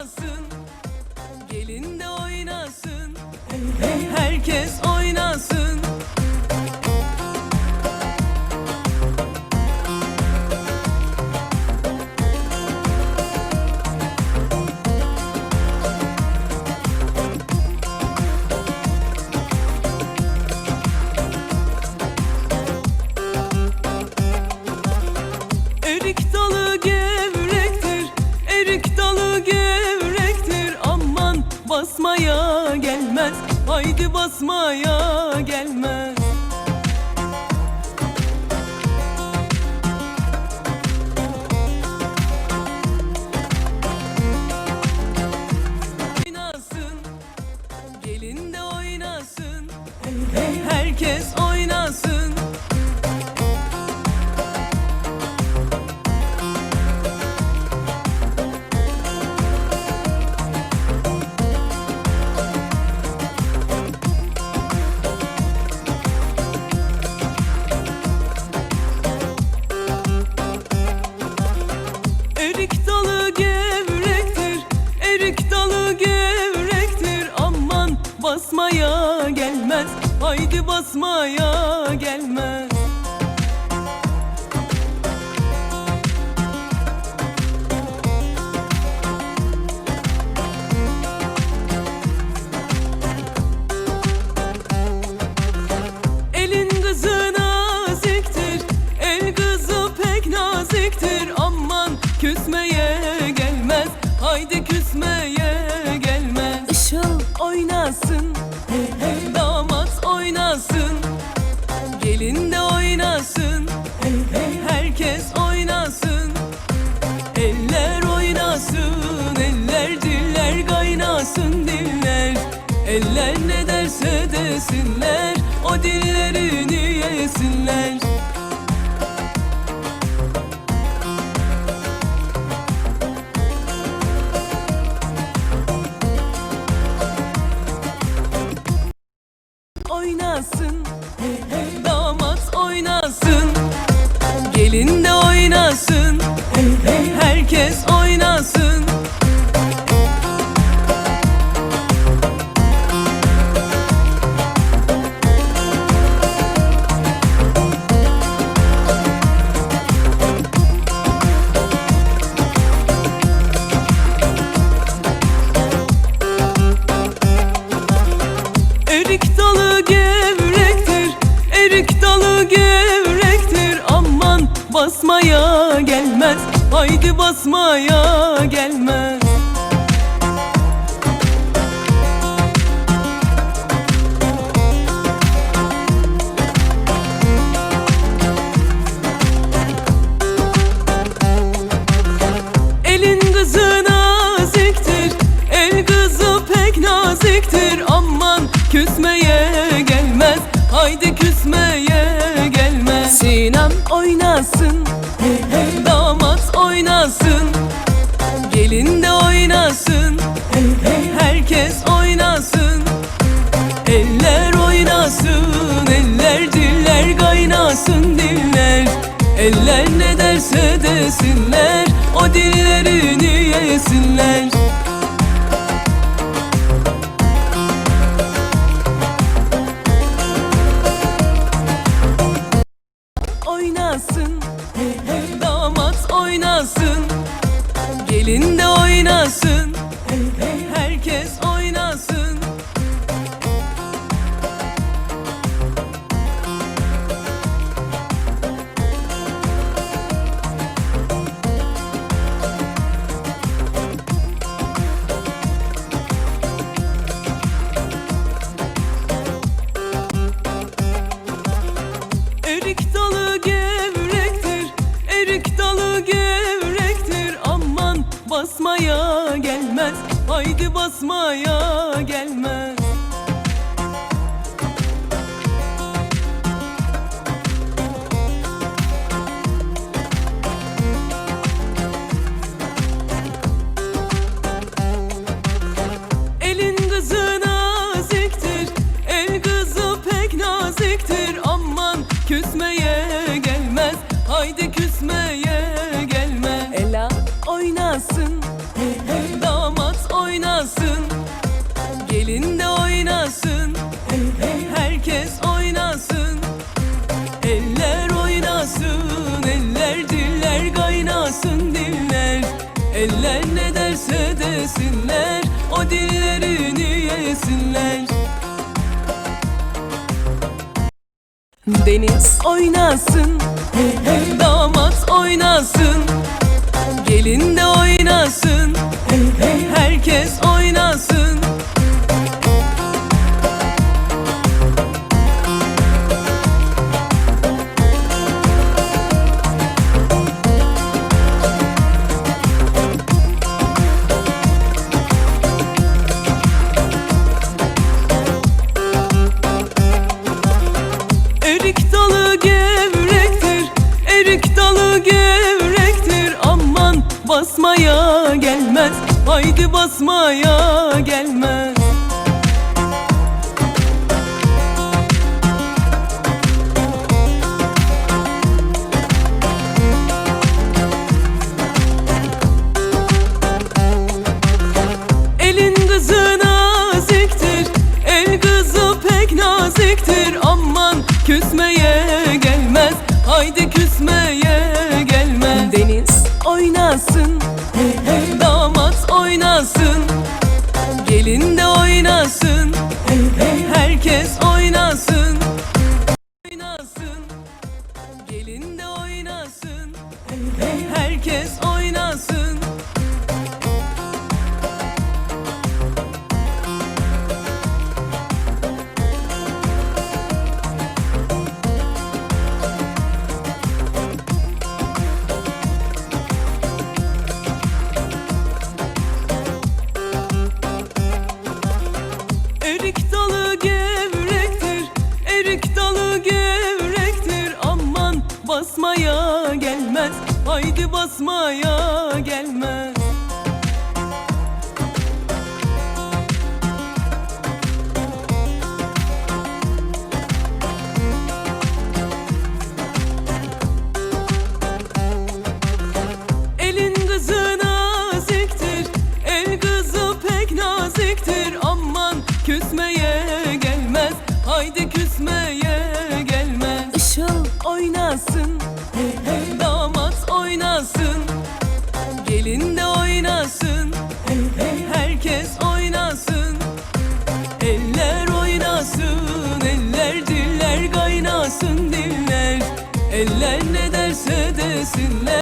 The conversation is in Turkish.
oynasın. Gelin de oynasın. Herkes oynasın gevrektir Aman basmaya gelmez, haydi basmaya gelmez basmaya derse basmaya gelmez, haydi basmaya gelmez. Elin kızı naziktir, el kızı pek naziktir. Aman küsmeye Gelin de oynasın, herkes oynasın. Eller oynasın, eller diller kaynasın diller. Eller ne derse desinler, o dillerini yesinler. Oynasın, damat oynasın. Gelin basmaya gelmez, haydi basmaya gelmez Eller ne derse desinler O dillerini yesinler. Deniz oynasın Damat oynasın Gelin de oynasın Herkes oynasın Haydi basmaya gelmez. Elin kızı naziktir El kızı pek naziktir. Aman küsmeye gelmez Haydi küsmeye gelmez. Deniz oynasın. Damat oynasın. Gelin de oynasın. Herkes oynasın. Oynasın. Gelin de oynasın. Herkes oynasın basmaya gelmez desinler